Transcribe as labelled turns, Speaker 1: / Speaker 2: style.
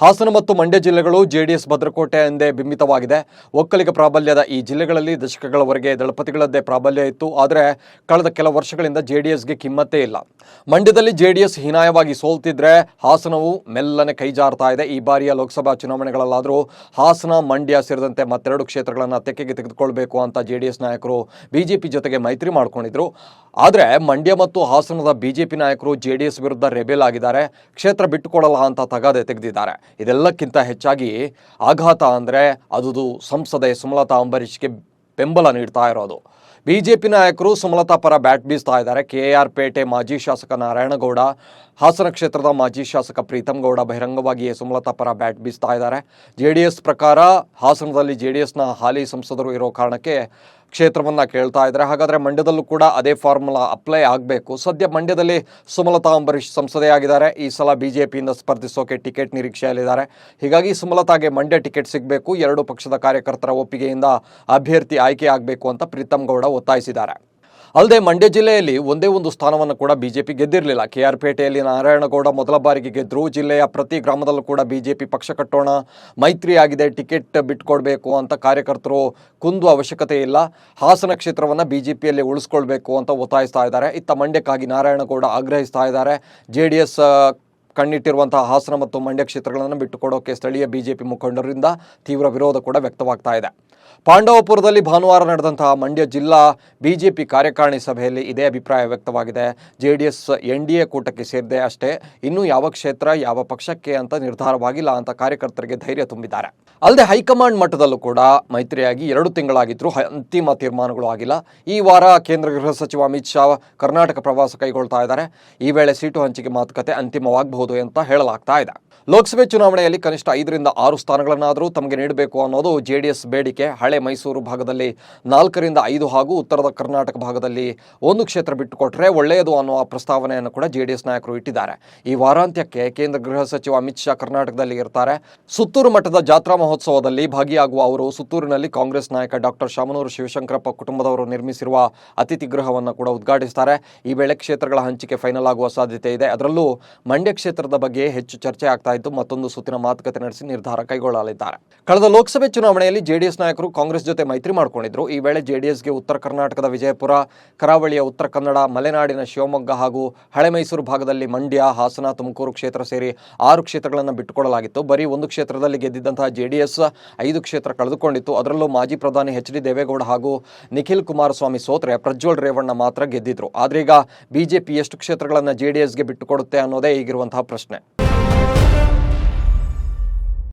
Speaker 1: ಹಾಸನ ಮತ್ತು ಮಂಡ್ಯ ಜಿಲ್ಲೆಗಳು ಜೆಡಿಎಸ್ ಭದ್ರಕೋಟೆ ಎಂದೇ ಬಿಂಬಿತವಾಗಿದೆ. ಒಕ್ಕಲಿಗ ಪ್ರಾಬಲ್ಯದ ಈ ಜಿಲ್ಲೆಗಳಲ್ಲಿ ದಶಕಗಳವರೆಗೆ ದಳಪತಿಗಳದ್ದೇ ಪ್ರಾಬಲ್ಯ ಇತ್ತು. ಆದರೆ ಕಳೆದ ಕೆಲ ವರ್ಷಗಳಿಂದ ಜೆಡಿಎಸ್ಗೆ ಕಿಮ್ಮತ್ತೇ ಇಲ್ಲ. ಮಂಡ್ಯದಲ್ಲಿ ಜೆಡಿಎಸ್ ಹೀನಾಯವಾಗಿ ಸೋಲ್ತಿದ್ರೆ ಹಾಸನವು ಮೆಲ್ಲನೆ ಕೈಜಾರ್ತಾ ಇದೆ. ಈ ಬಾರಿಯ ಲೋಕಸಭಾ ಚುನಾವಣೆಗಳಲ್ಲಾದರೂ ಹಾಸನ, ಮಂಡ್ಯ ಸೇರಿದಂತೆ ಮತ್ತೆರಡು ಕ್ಷೇತ್ರಗಳನ್ನು ತೆಕ್ಕೆಗೆ ತೆಗೆದುಕೊಳ್ಬೇಕು ಅಂತ ಜೆಡಿಎಸ್ ನಾಯಕರು ಬಿಜೆಪಿ ಜೊತೆಗೆ ಮೈತ್ರಿ ಮಾಡಿಕೊಂಡಿದ್ರು. ಆದರೆ ಮಂಡ್ಯ ಮತ್ತು ಹಾಸನದ ಬಿಜೆಪಿ ನಾಯಕರು ಜೆಡಿಎಸ್ ವಿರುದ್ಧ ರೆಬೆಲ್ ಆಗಿದ್ದಾರೆ. ಕ್ಷೇತ್ರ ಬಿಟ್ಟುಕೊಡಲ್ಲ ಅಂತ ತಗಾದೆ ತೆಗೆದಿದ್ದಾರೆ. ಇದೆಲ್ಲಕ್ಕಿಂತ ಹೆಚ್ಚಾಗಿ ಆಘಾತ ಅಂದರೆ ಅದು ಸಂಸದೆ ಸುಮಲತಾ ಅಂಬರೀಷ್ಗೆ ಬೆಂಬಲ ನೀಡ್ತಾ ಇರೋದು. ಬಿಜೆಪಿ ನಾಯಕರು ಸುಮಲತಾ ಪರ ಬ್ಯಾಟ್ ಬೀಸ್ತಾ ಇದ್ದಾರೆ. ಕೆ ಆರ್ ಪೇಟೆ ಮಾಜಿ ಶಾಸಕ ನಾರಾಯಣಗೌಡ, ಹಾಸನ ಕ್ಷೇತ್ರದ ಮಾಜಿ ಶಾಸಕ ಪ್ರೀತಮ್ ಗೌಡ ಬಹಿರಂಗವಾಗಿಯೇ ಸುಮಲತಾ ಪರ ಬ್ಯಾಟ್ ಬೀಸ್ತಾ ಇದ್ದಾರೆ. ಜೆ ಡಿ ಎಸ್ ಪ್ರಕಾರ ಹಾಸನದಲ್ಲಿ ಜೆ ಡಿ ಎಸ್ನ ಹಾಲಿ ಸಂಸದರು ಇರೋ ಕಾರಣಕ್ಕೆ ಕ್ಷೇತ್ರವನ್ನ ಕೇಳ್ತಾ ಇದ್ದಾರೆ. ಹಾಗಾದ್ರೆ ಮಂಡ್ಯದಲ್ಲೂ ಕೂಡ ಅದೇ ಫಾರ್ಮುಲಾ ಅಪ್ಲೈ ಆಗಬೇಕು. ಸದ್ಯ ಮಂಡ್ಯದಲ್ಲಿ ಸುಮಲತಾ ಅಂಬರೀಶ್ ಸಂಸದೆಯಾಗಿದ್ದಾರೆ ಈ ಸಲ ಬಿಜೆಪಿಯಿಂದ ಸ್ಪರ್ಧಿಸೋಕೆ ಟಿಕೆಟ್ ನಿರೀಕ್ಷೆಯಲ್ಲಿದ್ದಾರೆ. ಹೀಗಾಗಿ ಸುಮಲತಾಗೆ ಮಂಡ್ಯ ಟಿಕೆಟ್ ಸಿಗಬೇಕು. ಎರಡು ಪಕ್ಷದ ಕಾರ್ಯಕರ್ತರ ಒಪ್ಪಿಗೆಯಿಂದ ಅಭ್ಯರ್ಥಿ ಆಯ್ಕೆ ಆಗಬೇಕು ಅಂತ ಪ್ರೀತಮ್ ಗೌಡ ಒತ್ತಾಯಿಸಿದ್ದಾರೆ. ಅಲ್ಲದೆ ಮಂಡ್ಯ ಜಿಲ್ಲೆಯಲ್ಲಿ ಒಂದೇ ಒಂದು ಸ್ಥಾನವನ್ನು ಕೂಡ ಬಿಜೆಪಿ ಗೆದ್ದಿರಲಿಲ್ಲ. ಕೆ ಆರ್ ಪೇಟೆಯಲ್ಲಿ ನಾರಾಯಣಗೌಡ ಮೊದಲ ಬಾರಿಗೆ ಗೆದ್ದರು ಜಿಲ್ಲೆಯ ಪ್ರತಿ ಗ್ರಾಮದಲ್ಲೂ ಕೂಡ ಬಿಜೆಪಿ ಪಕ್ಷ ಕಟ್ಟೋಣ ಮೈತ್ರಿ ಆಗಿದೆ ಟಿಕೆಟ್ ಬಿಟ್ಕೊಡ್ಬೇಕು ಅಂತ ಕಾರ್ಯಕರ್ತರು ಕುಂದು ಅವಶ್ಯಕತೆ ಇಲ್ಲ. ಹಾಸನ ಕ್ಷೇತ್ರವನ್ನು ಬಿಜೆಪಿಯಲ್ಲಿ ಉಳಿಸ್ಕೊಳ್ಬೇಕು ಅಂತ ಒತ್ತಾಯಿಸ್ತಾ ಇದ್ದಾರೆ. ಇತ್ತ ಮಂಡ್ಯಕ್ಕಾಗಿ ನಾರಾಯಣಗೌಡ ಆಗ್ರಹಿಸ್ತಾ ಇದ್ದಾರೆ. ಜೆ ಡಿ ಎಸ್ ಕಣ್ಣಿಟ್ಟಿರುವಂತಹ ಹಾಸನ ಮತ್ತು ಮಂಡ್ಯ ಕ್ಷೇತ್ರಗಳನ್ನು ಬಿಟ್ಟುಕೊಡೋಕೆ ಸ್ಥಳೀಯ ಬಿಜೆಪಿ ಮುಖಂಡರಿಂದ ತೀವ್ರ ವಿರೋಧ ಕೂಡ ವ್ಯಕ್ತವಾಗ್ತಾ ಇದೆ. ಪಾಂಡವಪುರದಲ್ಲಿ ಭಾನುವಾರ ನಡೆದಂತಹ ಮಂಡ್ಯ ಜಿಲ್ಲಾ ಬಿಜೆಪಿ ಕಾರ್ಯಕಾರಿಣಿ ಸಭೆಯಲ್ಲಿ ಇದೇ ಅಭಿಪ್ರಾಯ ವ್ಯಕ್ತವಾಗಿದೆ. J D S N D A ಕೂಟಕ್ಕೆ ಸೇರಿದೆ ಅಷ್ಟೇ. ಇನ್ನೂ ಯಾವ ಕ್ಷೇತ್ರ, ಯಾವ ಪಕ್ಷಕ್ಕೆ ಅಂತ ನಿರ್ಧಾರವಾಗಿಲ್ಲ ಅಂತ ಕಾರ್ಯಕರ್ತರಿಗೆ ಧೈರ್ಯ ತುಂಬಿದ್ದಾರೆ. ಅಲ್ಲದೆ ಹೈಕಮಾಂಡ್ ಮಟ್ಟದಲ್ಲೂ ಕೂಡ ಮೈತ್ರಿಯಾಗಿ ಎರಡು ತಿಂಗಳಾಗಿದ್ರೂ ಹ- ಅಂತಿಮ ತೀರ್ಮಾನಗಳು ಆಗಿಲ್ಲ. ಈ ವಾರ ಕೇಂದ್ರ ಗೃಹ ಸಚಿವ ಅಮಿತ್ ಶಾ ಕರ್ನಾಟಕ ಪ್ರವಾಸ ಕೈಗೊಳ್ತಾ ಇದ್ದಾರೆ. ಈ ವೇಳೆ ಸೀಟು ಹಂಚಿಕೆ ಮಾತುಕತೆ ಅಂತಿಮವಾಗಬಹುದು ಅಂತ ಹೇಳಲಾಗ್ತಾ ಇದೆ. ಲೋಕಸಭೆ ಚುನಾವಣೆಯಲ್ಲಿ ಕನಿಷ್ಠ ಐದರಿಂದ ಆರು ಸ್ಥಾನಗಳನ್ನಾದರೂ ತಮಗೆ ನೀಡಬೇಕು ಅನ್ನೋದು ಜೆಡಿಎಸ್ ಬೇಡಿಕೆ. ಹಳೆ ಮೈಸೂರು ಭಾಗದಲ್ಲಿ ನಾಲ್ಕರಿಂದ ಐದು ಹಾಗೂ ಉತ್ತರದ ಕರ್ನಾಟಕ ಭಾಗದಲ್ಲಿ ಒಂದು ಕ್ಷೇತ್ರ ಬಿಟ್ಟುಕೊಟ್ರೆ ಒಳ್ಳೆಯದು ಅನ್ನುವ ಪ್ರಸ್ತಾವನೆಯನ್ನು ಕೂಡ ಜೆಡಿಎಸ್ ನಾಯಕರು ಇಟ್ಟಿದ್ದಾರೆ. ಈ ವಾರಾಂತ್ಯಕ್ಕೆ ಕೇಂದ್ರ ಗೃಹ ಸಚಿವ ಅಮಿತ್ ಶಾ ಕರ್ನಾಟಕದಲ್ಲಿ ಇರ್ತಾರೆ. ಸುತ್ತೂರು ಮಠದ ಜಾತ್ರಾ ಮಹೋತ್ಸವದಲ್ಲಿ ಭಾಗಿಯಾಗುವ ಅವರು ಸುತ್ತೂರಿನಲ್ಲಿ ಕಾಂಗ್ರೆಸ್ ನಾಯಕ ಡಾಕ್ಟರ್ ಶಾಮನೂರು ಶಿವಶಂಕರಪ್ಪ ಕುಟುಂಬದವರು ನಿರ್ಮಿಸಿರುವ ಅತಿಥಿ ಗೃಹವನ್ನು ಕೂಡ ಉದ್ಘಾಟಿಸ್ತಾರೆ. ಈ ವೇಳೆ ಕ್ಷೇತ್ರಗಳ ಹಂಚಿಕೆ ಫೈನಲ್ ಆಗುವ ಸಾಧ್ಯತೆ ಇದೆ. ಅದರಲ್ಲೂ ಮಂಡ್ಯ ಕ್ಷೇತ್ರದ ಬಗ್ಗೆ ಹೆಚ್ಚು ಚರ್ಚೆ ಆಗ್ತಾ ಇದ್ದು ಮತ್ತೊಂದು ಸುತ್ತಿನ ಮಾತುಕತೆ ನಡೆಸಿ ನಿರ್ಧಾರ ಕೈಗೊಳ್ಳಲಿದ್ದಾರೆ. ಕಳೆದ ಲೋಕಸಭೆ ಚುನಾವಣೆಯಲ್ಲಿ ಜೆಡಿಎಸ್ ನಾಯಕರು ಕಾಂಗ್ರೆಸ್ ಜೊತೆ ಮೈತ್ರಿ ಮಾಡಿಕೊಂಡಿದ್ರು. ಈ ವೇಳೆ ಜೆಡಿಎಸ್ಗೆ ಉತ್ತರ ಕರ್ನಾಟಕದ ವಿಜಯಪುರ, ಕರಾವಳಿಯ ಉತ್ತರ ಕನ್ನಡ, ಮಲೆನಾಡಿನ ಶಿವಮೊಗ್ಗ ಹಾಗೂ ಹಳೆ ಮೈಸೂರು ಭಾಗದಲ್ಲಿ ಮಂಡ್ಯ, ಹಾಸನ, ತುಮಕೂರು ಕ್ಷೇತ್ರ ಸೇರಿ ಆರು ಕ್ಷೇತ್ರಗಳನ್ನು ಬಿಟ್ಟುಕೊಡಲಾಗಿತ್ತು. ಬರೀ ಒಂದು ಕ್ಷೇತ್ರದಲ್ಲಿ ಗೆದ್ದಿದ್ದಂತಹ ಜೆಡಿಎಸ್ ಐದು ಕ್ಷೇತ್ರ ಕಳೆದುಕೊಂಡಿತ್ತು. ಅದರಲ್ಲೂ ಮಾಜಿ ಪ್ರಧಾನಿ ಎಚ್ ಡಿ ದೇವೇಗೌಡ ಹಾಗೂ ನಿಖಿಲ್ ಕುಮಾರಸ್ವಾಮಿ ಸೋತ್ರೆ ಪ್ರಜ್ವಲ್ ರೇವಣ್ಣ ಮಾತ್ರ ಗೆದ್ದಿದ್ರು. ಆದ್ರೀಗ ಬಿಜೆಪಿ ಎಷ್ಟು ಕ್ಷೇತ್ರಗಳನ್ನು ಜೆಡಿಎಸ್ಗೆ ಬಿಟ್ಟುಕೊಡುತ್ತೆ ಅನ್ನೋದೇ ಈಗಿರುವಂತಹ ಪ್ರಶ್ನೆ.